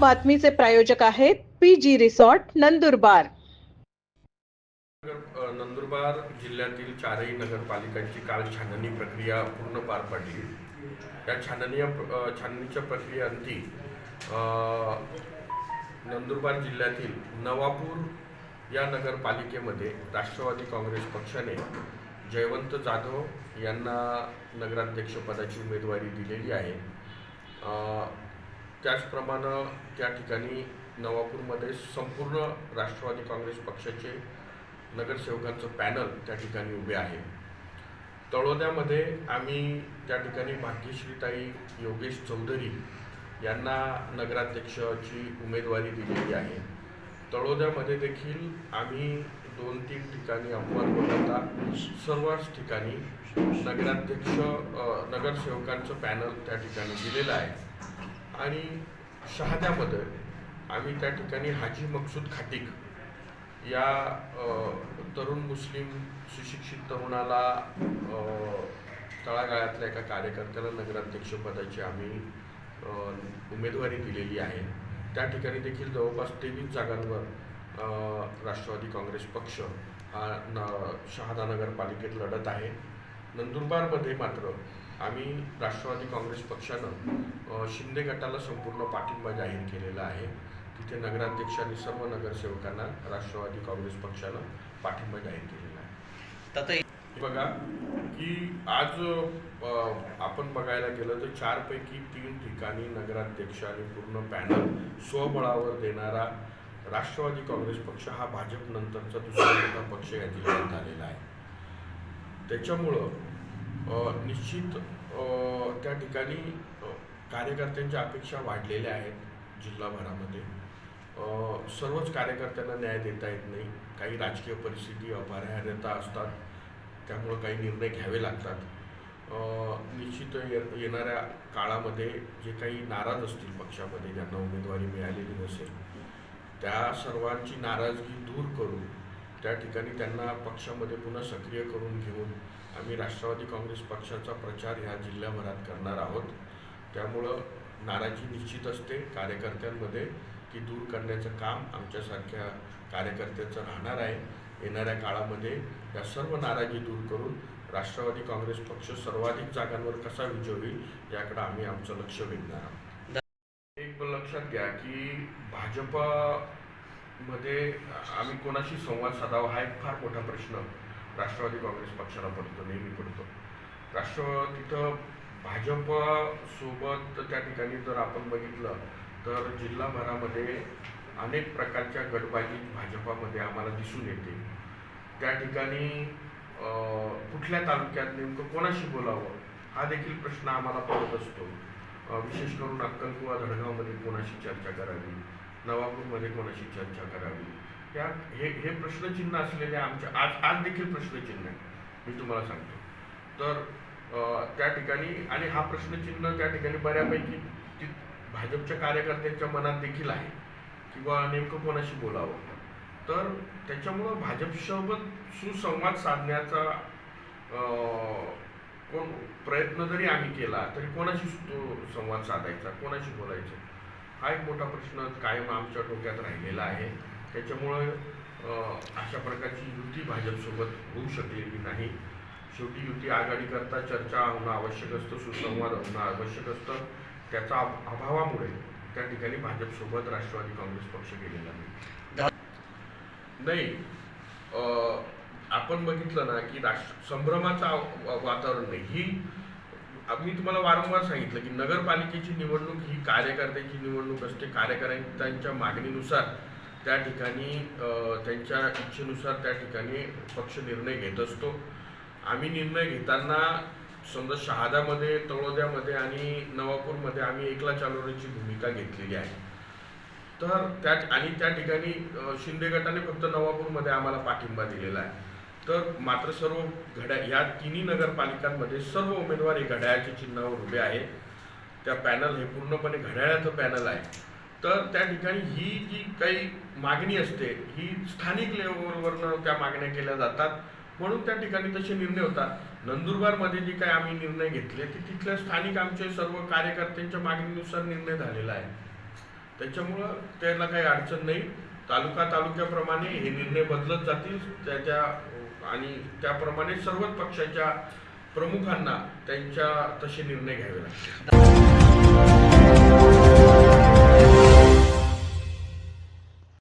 बातमीचे प्रायोजक आहेत P G resort Nandurbar. Nandurbar जिल्ह्यातील चारही नगरपालिकांची काल छाननी प्रक्रिया पूर्ण पार पडली. या छाननी छाननीच्या प्रक्रियेअंती नंदुरबार जिल्ह्यातील नवापूर या नगरपालिकेमध्ये राष्ट्रवादी काँग्रेस पक्षाने जयवंत जाधव यांना नगराध्यक्षपदाची उमेदवारी दिलेली आहे. त्याचप्रमाणे त्या ठिकाणी नवापूरमध्ये संपूर्ण राष्ट्रवादी काँग्रेस पक्षाचे नगरसेवकांचं पॅनल त्या ठिकाणी उभे आहे. तळोद्यामध्ये आम्ही त्या ठिकाणी भाग्यश्रीताई योगेश चौधरी यांना नगराध्यक्षाची उमेदवारी दिलेली आहे. तळोद्यामध्ये देखील आम्ही दोन तीन ठिकाणी अपवाद वगळता सर्वच ठिकाणी नगराध्यक्ष नगरसेवकांचं पॅनल त्या ठिकाणी दिलेलं आहे. आणि शहाद्यामध्ये आम्ही त्या ठिकाणी हाजी मकसूद खाटिक या तरुण मुस्लिम सुशिक्षित तरुणाला तळागाळातल्या एका कार्यकर्त्याला नगराध्यक्षपदाची आम्ही उमेदवारी दिलेली आहे. त्या ठिकाणी देखील जवळपास तेवीस जागांवर राष्ट्रवादी काँग्रेस पक्ष हा न शहादा नगरपालिकेत लढत आहे. नंदुरबारमध्ये मात्र आम्ही राष्ट्रवादी काँग्रेस पक्षानं शिंदे गटाला संपूर्ण पाठिंबा जाहीर केलेला आहे. तिथे नगराध्यक्ष आणि सर्व नगरसेवकांना राष्ट्रवादी काँग्रेस पक्षानं पाठिंबा जाहीर केलेला आहे. बघा की आज आपण बघायला गेलं तर चारपैकी तीन ठिकाणी नगराध्यक्ष आणि पूर्ण पॅनल स्वबळावर देणारा राष्ट्रवादी काँग्रेस पक्ष हा भाजप नंतरचा दुसरा मोठा पक्ष या जिल्ह्यात झालेला आहे. त्याच्यामुळं निश्चित त्या ठिकाणी कार्यकर्त्यांच्या अपेक्षा वाढलेल्या आहेत जिल्हाभरामध्ये. सर्वच कार्यकर्त्यांना न्याय देता येत नाही. काही राजकीय परिस्थिती अपरिहार्यता असतात. त्यामुळं काही निर्णय घ्यावे लागतात. निश्चित ये येणाऱ्या काळामध्ये जे काही नाराज असतील पक्षामध्ये ज्यांना उमेदवारी मिळालेली नसेल त्या सर्वांची नाराजगी दूर करून त्या ठिकाणी त्यांना पक्षामध्ये पुन्हा सक्रिय करून घेऊन आम्ही राष्ट्रवादी काँग्रेस पक्षाचा प्रचार ह्या जिल्ह्याभरात करणार आहोत. त्यामुळं नाराजी निश्चित असते कार्यकर्त्यांमध्ये ती दूर करण्याचं काम आमच्यासारख्या कार्यकर्त्याचं राहणार आहे. येणाऱ्या काळामध्ये या सर्व नाराजी दूर करून राष्ट्रवादी काँग्रेस पक्ष सर्वाधिक जागांवर कसा विजय होईल याकडे आम्ही आमचं लक्ष वेधणार आहोत. एक लक्षात घ्या की मध्ये आम्ही कोणाशी संवाद साधावा हा एक फार मोठा प्रश्न राष्ट्रवादी काँग्रेस पक्षाला पडतो नेहमी पडतो. राष्ट्र तिथं भाजपसोबत त्या ठिकाणी जर आपण बघितलं तर जिल्हाभरामध्ये अनेक प्रकारच्या गटबाजी भाजपामध्ये आम्हाला दिसून येते. त्या ठिकाणी कुठल्या तालुक्यात नेमकं कोणाशी बोलावं हा देखील प्रश्न आम्हाला पडत असतो. विशेष करून अक्कलकुवा धडगावमध्ये कोणाशी चर्चा करावी नवापूरमध्ये कोणाशी चर्चा करावी? या हे हे प्रश्नचिन्ह असलेले आमच्या आज आज देखील प्रश्नचिन्ह आहे मी तुम्हाला सांगतो. तर त्या ठिकाणी आणि हा प्रश्नचिन्ह त्या ठिकाणी बऱ्यापैकी ती भाजपच्या कार्यकर्त्यांच्या मनात देखील आहे. किंवा नेमकं कोणाशी बोलावं? तर त्याच्यामुळं भाजपसोबत सुसंवाद साधण्याचा कोण प्रयत्न जरी आम्ही केला तरी कोणाशी तो संवाद साधायचा? कोणाशी बोलायचं? हा एक मोठा प्रश्न कायम आमच्या डोक्यात राहिलेला आहे. त्याच्यामुळं अशा प्रकारची युती भाजपसोबत होऊ शकलेली नाही. शेवटी युती आघाडीकरता चर्चा होणं आवश्यक असतं सुसंवाद होणं आवश्यक असतं. त्याचा अभ- अभावामुळे त्या ठिकाणी भाजपसोबत राष्ट्रवादी काँग्रेस पक्ष गेलेला नाही. नाही आपण बघितलं ना की राष्ट्र संभ्रमाचं वातावरण नाही. ही मी तुम्हाला वारंवार सांगितलं की नगरपालिकेची निवडणूक ही कार्यकर्त्यांची निवडणूक असते. कार्यकर्त्यांच्या मागणीनुसार त्या ठिकाणी त्यांच्या इच्छेनुसार त्या ठिकाणी पक्ष निर्णय घेत असतो. आम्ही निर्णय घेताना समजा शहादामध्ये तळोद्यामध्ये आणि नवापूरमध्ये आम्ही एकला चालवण्याची भूमिका घेतलेली आहे. तर त्या आणि त्या ठिकाणी शिंदे गटाने फक्त नवापूरमध्ये आम्हाला पाठिंबा दिलेला आहे. तर मात्र सर्व घड्या या तिन्ही नगरपालिकांमध्ये सर्व उमेदवार हे घड्याळाच्या चिन्हावर उभे आहेत. त्या पॅनल हे पूर्णपणे घड्याळाचं पॅनल आहे. तर त्या ठिकाणी ही जी काही मागणी असते ही स्थानिक लेवलवरनं त्या मागण्या केल्या जातात. म्हणून त्या ठिकाणी तसे निर्णय होतात. नंदुरबारमध्ये जे काही आम्ही निर्णय घेतले ते तिथल्या स्थानिक आमचे सर्व कार्यकर्त्यांच्या मागणीनुसार निर्णय झालेला आहे. त्याच्यामुळं त्याला काही अडचण नाही. तालुका तालुक्याप्रमाणे हे निर्णय बदलत जातील. त्याच्या आणि त्याप्रमाणे सर्वच पक्षाच्या प्रमुखांना त्यांच्या तसे निर्णय घ्यावे लागतात